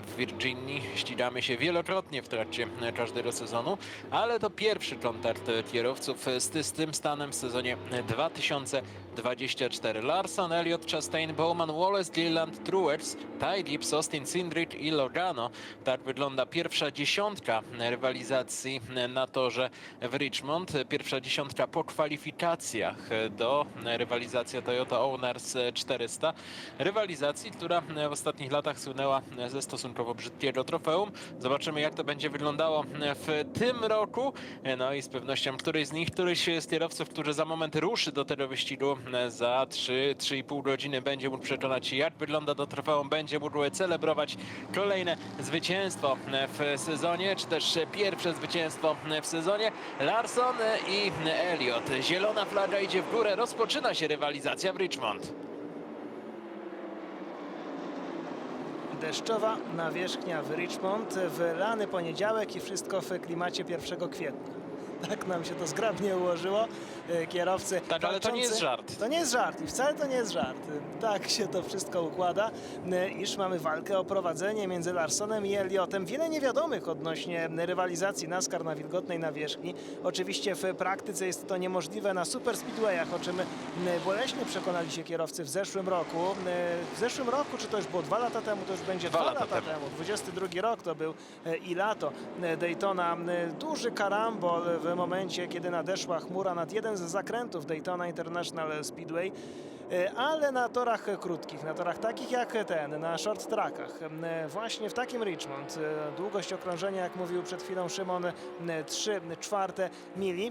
W Virginii ścigamy się wielokrotnie w trakcie każdego sezonu, ale to pierwszy kontakt kierowców z, z tym stanem w sezonie 2024. Larson, Elliott, Chastain, Bowman, Wallace, Gilland, Truex, Ty Gibbs, Austin Cindric i Logano. Tak wygląda pierwsza dziesiątka rywalizacji na torze w Richmond. Pierwsza dziesiątka po kwalifikacjach do rywalizacji Toyota Owners 400. Rywalizacji, która w ostatnich latach słynęła ze stosunkowo brzydkiego trofeum. Zobaczymy jak to będzie wyglądało w tym roku. No i z pewnością któryś z nich, któryś z kierowców, który za moment ruszy do tego wyścigu za 3-3,5 godziny będzie mógł przekonać jak wygląda to trofeum, będzie mógł celebrować kolejne zwycięstwo w sezonie, czy też pierwsze zwycięstwo w sezonie. Larson i Elliott. Zielona flaga idzie w górę, rozpoczyna się rywalizacja w Richmond. Deszczowa nawierzchnia w Richmond w lany poniedziałek i wszystko w klimacie 1 kwietnia. Tak nam się to zgrabnie ułożyło. E, Kierowcy. Tak, ale to nie jest żart. To nie jest żart i wcale to nie jest żart. Tak się to wszystko układa, e, iż mamy walkę o prowadzenie między Larsonem i Elliotem. Wiele niewiadomych odnośnie rywalizacji NASCAR na wilgotnej nawierzchni. Oczywiście w praktyce jest to niemożliwe na super speedwayach, o czym e, boleśnie przekonali się kierowcy w zeszłym roku. W zeszłym roku, czy to już było dwa lata temu, to już będzie Dwa dwa, lata lata, temu. temu. 22 rok to był i lato Daytona. Duży karambol w momencie, kiedy nadeszła chmura nad jeden z zakrętów Daytona International Speedway, e, ale na torach krótkich, na torach takich jak ten, na short trackach. E, Właśnie w takim Richmond, e, długość okrążenia, jak mówił przed chwilą Szymon, 3 czwarte mili.